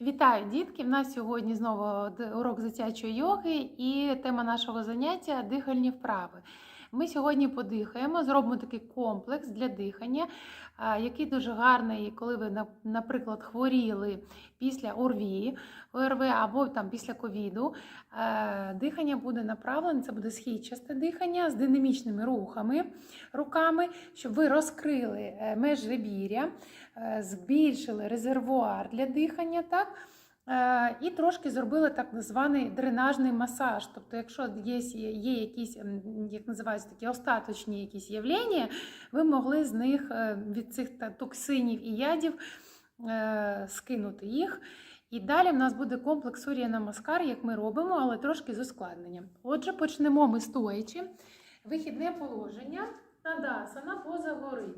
Вітаю, дітки! В нас сьогодні знову урок дитячої йоги і тема нашого заняття дихальні вправи. Ми сьогодні подихаємо, зробимо такий комплекс для дихання, який дуже гарний, коли ви, наприклад, хворіли після ОРВІ, ОРВ або там після ковіду. Дихання буде направлене, це буде східчасте дихання з динамічними рухами руками, щоб ви розкрили е, межребір'я, е, збільшили резервуар для дихання, так? Е, І трошки зробили так званий дренажний масаж. Тобто, якщо є, є якісь, як називаються такі остаточні якісь явлення, ви могли з них е, від цих токсинів і ядів е, скинути їх. І далі в нас буде комплекс Сурія Намаскар, як ми робимо, але трошки з ускладненням. Отже, почнемо ми стоячи. Вихідне положення, тадасана, поза гори.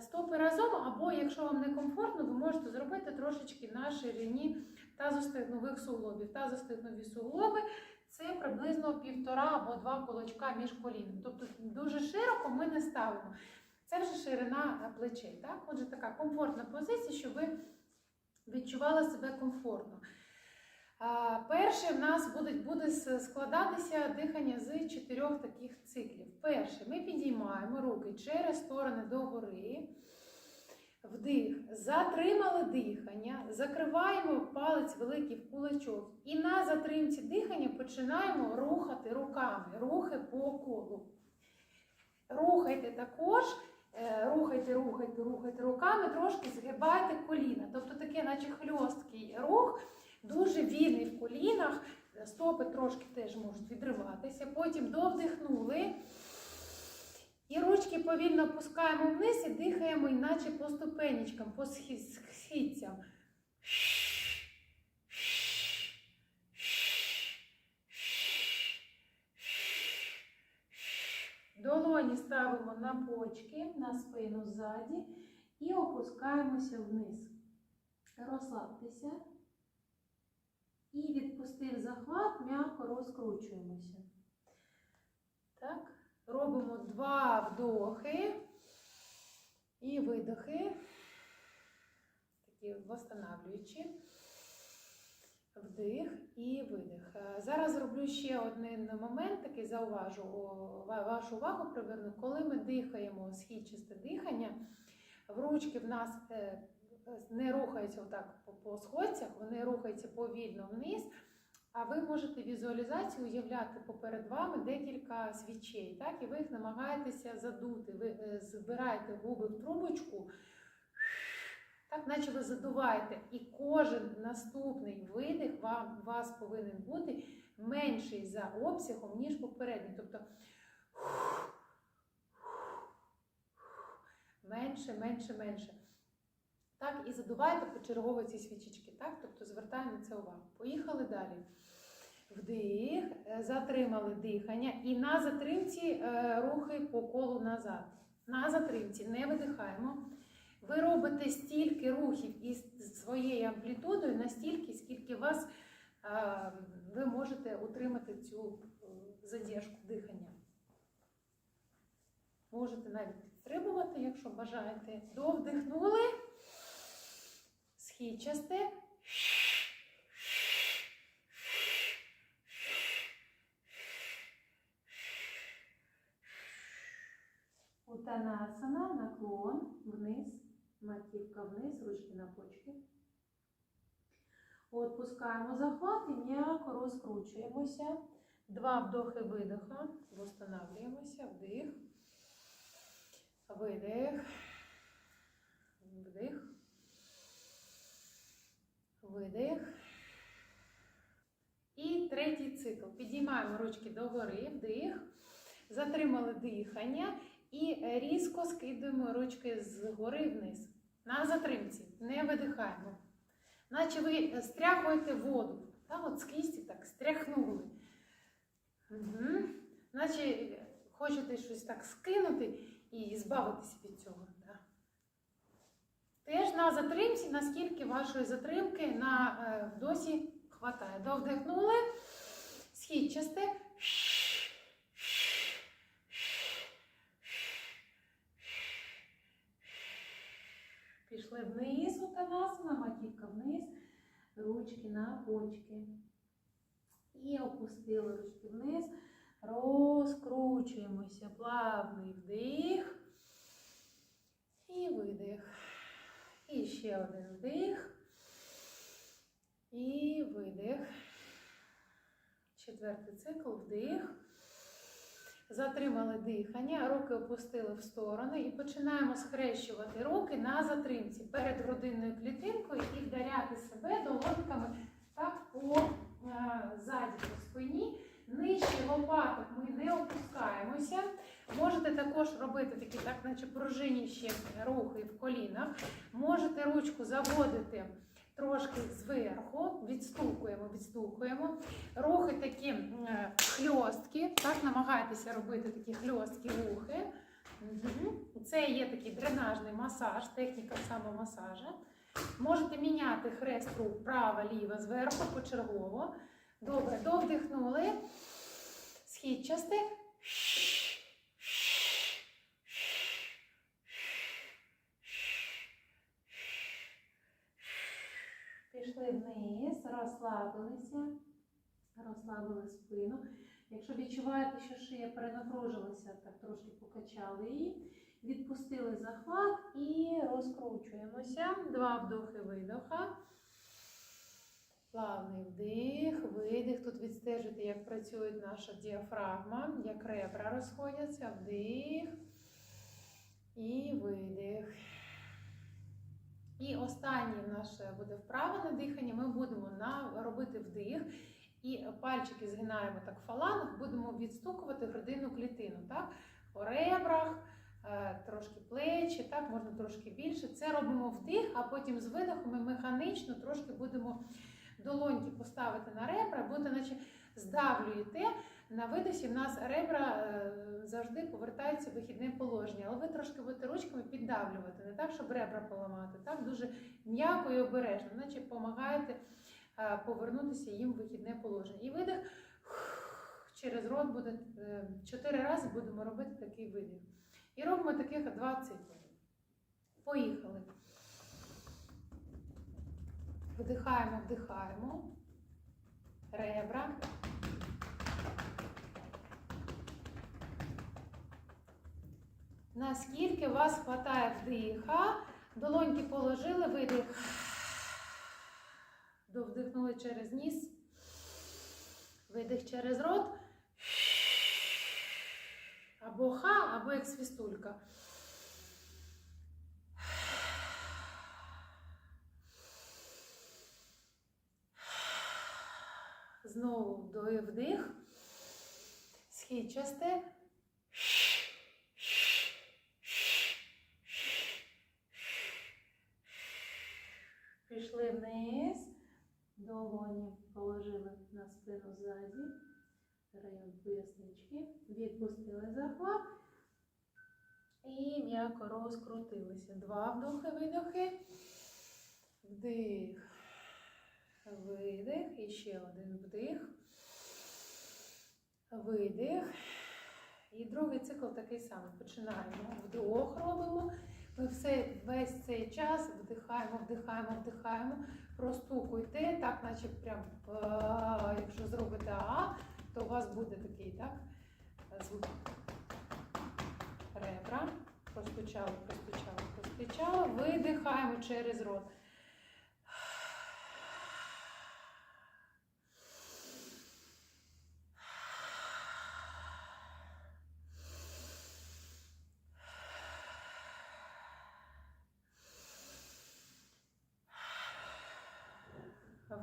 Стопи разом, або якщо вам не комфортно, ви можете зробити трошечки на ширині тазостегнових суглобів. Тазостегнові суглоби це приблизно півтора або два кулачка між колінами. Тобто дуже широко ми не ставимо. Це вже ширина плечей. Так? Отже, така комфортна позиція, щоб ви відчували себе комфортно. Перше в нас буде, буде складатися дихання з чотирьох таких циклів. Перше, ми підіймаємо руки через сторони догори. Вдих, затримали дихання, закриваємо палець великий в кулачок. І на затримці дихання починаємо рухати руками, рухи по колу. Рухайте також, е, рухайте, рухайте, рухайте руками, трошки згибайте коліна. Тобто таке, наче хльосткий рух, дуже вільний в колінах. Стопи трошки теж можуть відриватися. Потім довдихнули. І ручки повільно опускаємо вниз і дихаємо, іначе по ступенечкам, по східцям. Долоні ставимо на почки, на спину ззаді і опускаємося вниз. Розслабтеся. І відпустив захват, м'яко розкручуємося. Так. Робимо два вдохи і видохи, такі восстанавлюючі. Вдих і видих. Е, Зараз зроблю ще один момент, такий зауважу, вашу увагу приверну. Коли ми дихаємо східчасте дихання, в ручки в нас е, не рухаються отак по сходцях, вони рухаються повільно вниз. А ви можете візуалізацію уявляти поперед вами декілька свічей, так? І ви їх намагаєтеся задути. Ви е, збираєте губи в трубочку, так, наче ви задуваєте. І кожен наступний видих вам, вас повинен бути менший за обсягом, ніж попередній. Тобто менше, менше, менше. Так, і задувайте почергово ці свічечки. Так? Тобто звертаємо на це увагу. Поїхали далі. Вдих, е, затримали дихання. І на затримці е, рухи по колу назад. На затримці не видихаємо. Ви робите стільки рухів із своєю амплітудою, настільки, скільки вас е, ви можете утримати цю задержку дихання. Можете навіть підстрибувати, якщо бажаєте. Довдихнули. Східчасте. Утанасана, наклон, вниз, маківка вниз, ручки на почки. Отпускаємо захват і м'яко розкручуємося. Два вдохи видоха. Восстанавлюємося. Вдих. Видих. Вдих. Видих. І третій цикл. Підіймаємо ручки догори, вдих. Затримали дихання і різко скидуємо ручки згори вниз. На затримці. Не видихаємо. Наче ви стряхуєте воду. Так, от з кисті так стряхнули. Угу. Наче хочете щось так скинути і збавитися від цього. Да? Теж на затримці, наскільки вашої затримки на е, вдосі хватає. Довдихнули, східчасте. Пішли вниз, утанасана, маківка вниз. Ручки на почки. І опустили ручки вниз. Розкручуємося. Плавний вдих. І видих. І ще один вдих. І видих. Четвертий цикл вдих. Затримали дихання, руки опустили в сторони і починаємо схрещувати руки на затримці перед грудинною клітинкою і вдаряти себе долоньками так по е, ззаді по спині. Нижче лопаток ми не опускаємося. Можете також робити такі, так, наче пружиніші рухи в колінах. Можете ручку заводити трошки зверху, відстукуємо, відстукуємо. Рухи такі е, хльостки, так, намагайтеся робити такі хльосткі рухи. Це є такий дренажний масаж, техніка самомасажа. Можете міняти хрест рук права, ліва, зверху, почергово. Добре, довдихнули. Східчасти. Пішли вниз, розслабилися, розслабили спину. Якщо відчуваєте, що шия перенапружилася, так трошки покачали її, відпустили захват і розкручуємося. Два вдохи, видоха. Плавний вдих, видих. Тут відстежуйте, як працює наша діафрагма, як ребра розходяться. Вдих і видих. І останнє наше буде вправа на дихання. Ми будемо робити вдих. І пальчики згинаємо так фаланг, будемо відстукувати грудинну клітину. Так? По ребрах, е, трошки плечі, так, можна трошки більше. Це робимо вдих, а потім з видихом ми механічно трошки будемо долоньки поставити на ребра, будете наче здавлюєте. На видосі в нас ребра е, завжди повертаються в вихідне положення, але ви трошки будете ручками піддавлювати, не так, щоб ребра поламати, так дуже м'яко і обережно, наче допомагаєте е, повернутися їм в вихідне положення. І видих через рот буде е, чотири рази будемо робити такий видих. І робимо таких два цикли. Поїхали. Вдихаємо, вдихаємо. Ребра. Наскільки вас хватає вдиха, долоньки положили, видих. Довдихнули через ніс. Видих через рот. Або ха, або як свістулька. Знову вдох, вдих. Східчасте. Пішли вниз. Долоні положили на спину ззаді. Район пояснички. Відпустили захват. І м'яко розкрутилися. Два вдохи, видохи. Вдих. Видих. І ще один вдих. Видих. І другий цикл такий самий. Починаємо. Вдох робимо. Ми все, весь цей час вдихаємо, вдихаємо, вдихаємо. Простукуйте, так, наче прям, якщо зробите А, то у вас буде такий, так, звук. Ребра. Простучали, простучали, простучали. Видихаємо через рот.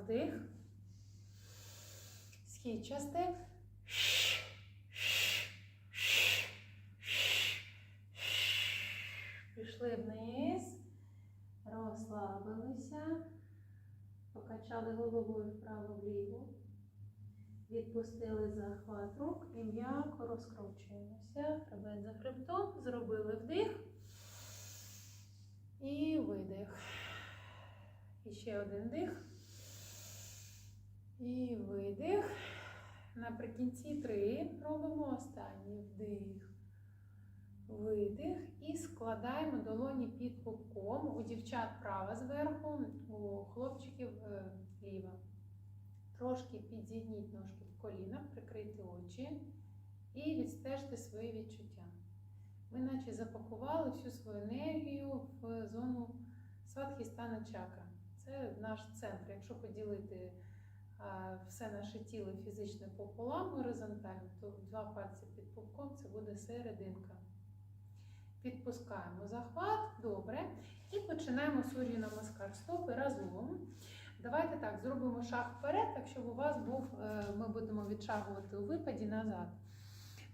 Вдих. Східчасте. Пішли вниз, розслабилися, покачали головою вправо-вліво, відпустили захват рук і м'яко розкручуємося. Хребет за хребтом, зробили вдих і видих. І ще один дих. І видих. Наприкінці три робимо останній вдих. Видих. І складаємо долоні під пупком. У дівчат права зверху, у хлопчиків е, ліва. Трошки підзігніть ножки в колінах, прикрийте очі і відстежте свої відчуття. Ми наче запакували всю свою енергію в зону Сватхістана чакра. Це наш центр. Якщо поділити все наше тіло фізичне пополам горизонтально, то два пальці під пупком це буде серединка. Підпускаємо захват, добре. І починаємо сур'ю намаскар. Стопи разом. Давайте так, зробимо шаг вперед, так щоб у вас був, е, ми будемо відшагувати у випаді назад.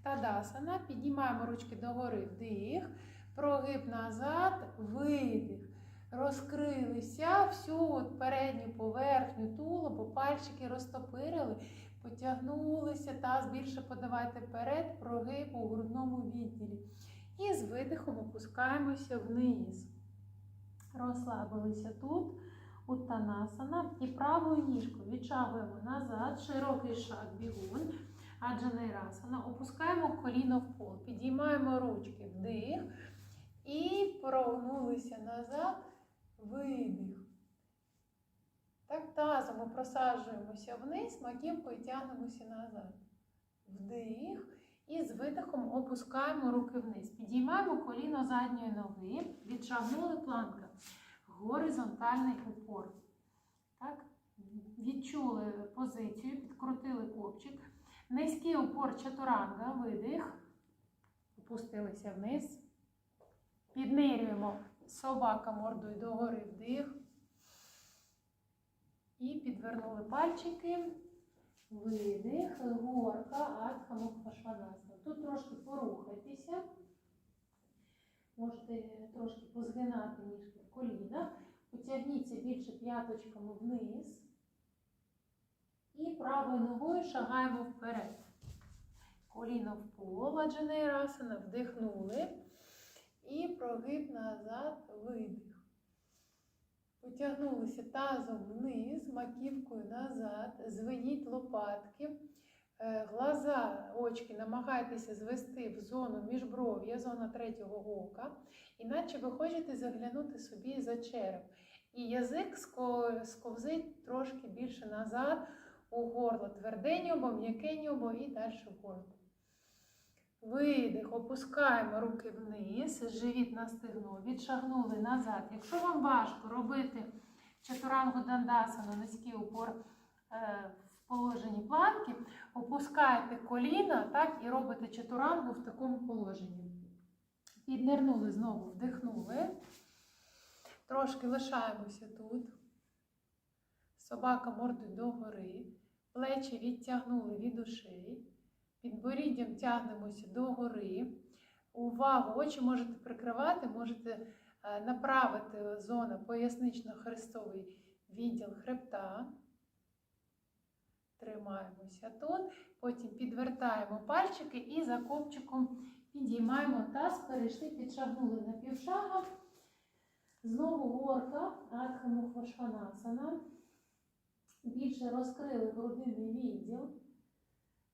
Тадасана, піднімаємо ручки догори, вдих, прогиб назад, видих. Розкрилися всю от передню поверхню тулубу, пальчики розтопирили, потягнулися, таз більше подавайте вперед, прогиб у грудному відділі. І з видихом опускаємося вниз. Розслабилися тут, утанасана. І правою ніжкою відчавуємо назад, широкий шаг бігун. Аджанейрасана. Опускаємо коліно в пол, підіймаємо ручки, вдих. І прогнулися назад, видих. Так, тазом ми просаджуємося вниз, маківкою тягнемося назад. Вдих. І з видихом опускаємо руки вниз. Підіймаємо коліно задньої ноги, відшагнули планка. Горизонтальний упор. Так? Відчули позицію, підкрутили копчик. Низький упор чатуранга, видих. Опустилися вниз. Піднирюємо собака мордою догори вдих. І підвернули пальчики. Видих, горка, адха мукхашванасана. Тут трошки порухайтеся. Можете трошки позгинати ніжки в колінах. Потягніться більше п'яточками вниз. І правою ногою шагаємо вперед. Коліно в пол, аджанейрасана, вдихнули. І прогиб назад, видих. Потягнулися тазом вниз, маківкою назад, звеніть лопатки, Е, глаза, очки намагайтеся звести в зону міжбров'я, зона третього ока, іначе ви хочете заглянути собі за череп. І язик сковзить трошки більше назад у горло. Тверде ньобо, м'яке ньобо і далі в горло. Видих, опускаємо руки вниз, живіт на стегно, відшагнули назад. Якщо вам важко робити чатурангу дандасану, низький упор е, в положенні планки, опускаєте коліна так, і робите чатурангу в такому положенні. Піднирнули знову, вдихнули. Трошки лишаємося тут. Собака мордою догори. Плечі відтягнули від ушей. Підборіддям тягнемося догори. Увагу, очі можете прикривати, можете е, направити зону пояснично-хрестовий відділ хребта. Тримаємося тут. Потім підвертаємо пальчики і за копчиком підіймаємо таз, перейшли, підшагнули на півшага. Знову горка, Адхамухвашванасана. Більше розкрили грудинний відділ.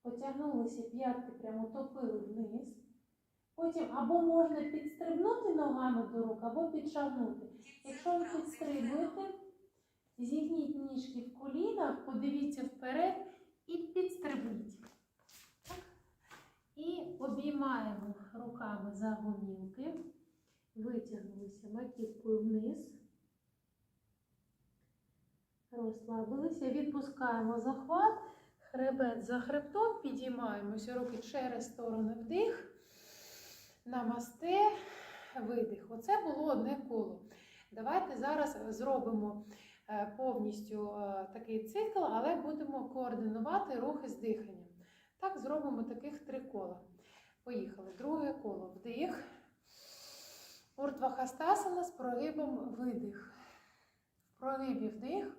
Потягнулися п'ятки, прямо топили вниз. Потім або можна підстрибнути ногами до рук, або підшагнути. Якщо ви підстрибуєте, зігніть ніжки в колінах, подивіться вперед і підстрибніть. І обіймаємо руками за гомілки. Витягнулися маківкою вниз. Розслабилися, відпускаємо захват, хребет за хребтом, підіймаємося руки через сторони вдих, намасте, видих. Оце було одне коло. Давайте зараз зробимо е, повністю е, такий цикл, але будемо координувати рухи з диханням. Так, зробимо таких три кола. Поїхали. Друге коло. Вдих. Урдвахастасана з прогибом видих. В прогибі вдих.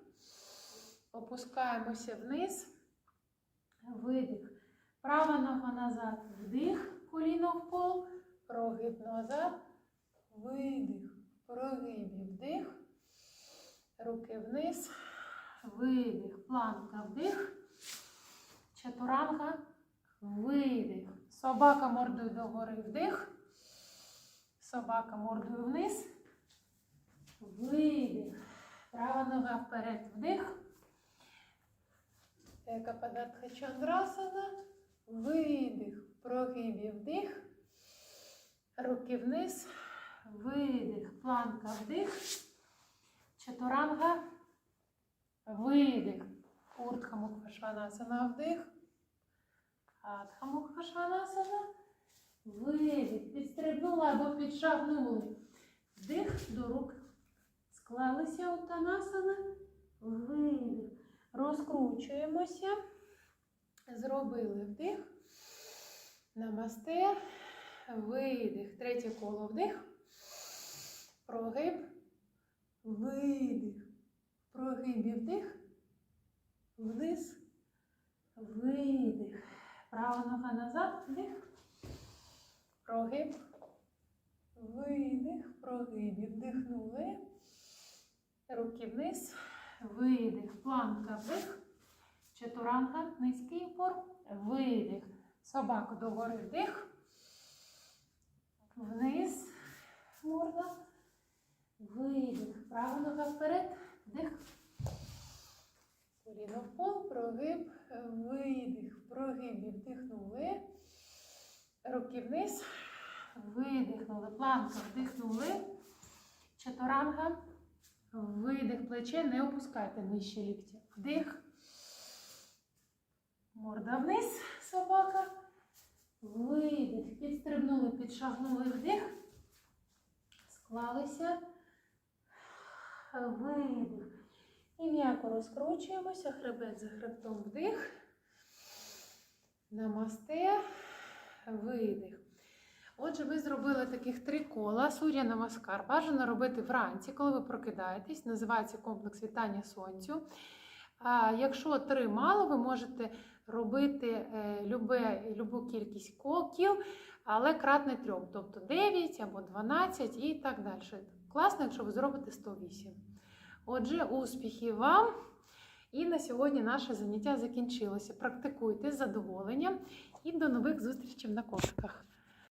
Опускаємося вниз. Видих. Права нога назад. Вдих. Коліно в пол. Прогиб назад. Видих. Прогибі вдих. Руки вниз. Видих. Планка вдих. Чатуранга. Видих. Собака мордою догори вдих. Собака мордою вниз. Видих. Права нога вперед вдих. Екападатха Чандрасана. Видих, в прогибі вдих. Руки вниз. Видих, планка вдих. Чатуранга. Видих. Уртха Мукхашванасана вдих. Адха Мукхашванасана. Видих. Підстрибнула або підшагнули. Вдих до рук. Склалися утанасана. Видих. Розкручуємося. Зробили вдих. Намасте. Видих. Третє коло вдих. Прогиб. Видих. Прогиб і вдих. Вниз. Видих. Права нога назад. Вдих. Прогиб. Видих. Прогиб. Вдихнули. Руки вниз. Видих. Планка вдих. Чатуранга. Низький упор. Видих. Собаку догори вдих. Вниз. Морда. Видих. Права нога вперед. Вдих. Коліно в пол. Прогиб. Видих. Прогиб. І Вдихнули. Руки вниз. Видихнули. Планка. Вдихнули. Чатуранга. Видих плече, не опускайте нижче лікті. Вдих. Морда вниз, собака. Видих. Підстрибнули, підшагнули вдих. Склалися. Видих. І м'яко розкручуємося. Хребет за хребтом вдих. Намасте. Видих. Отже, ви зробили таких три кола. Сур'я Намаскар. Бажано робити вранці, коли ви прокидаєтесь. Називається комплекс вітання сонцю. А якщо три мало, ви можете робити е, любе, любу кількість ко- кіл, але кратне трьох, тобто 9 або 12 і так далі. Класно, якщо ви зробите 108. Отже, успіхів вам! І на сьогодні наше заняття закінчилося. Практикуйте з задоволенням і до нових зустрічей на ковриках.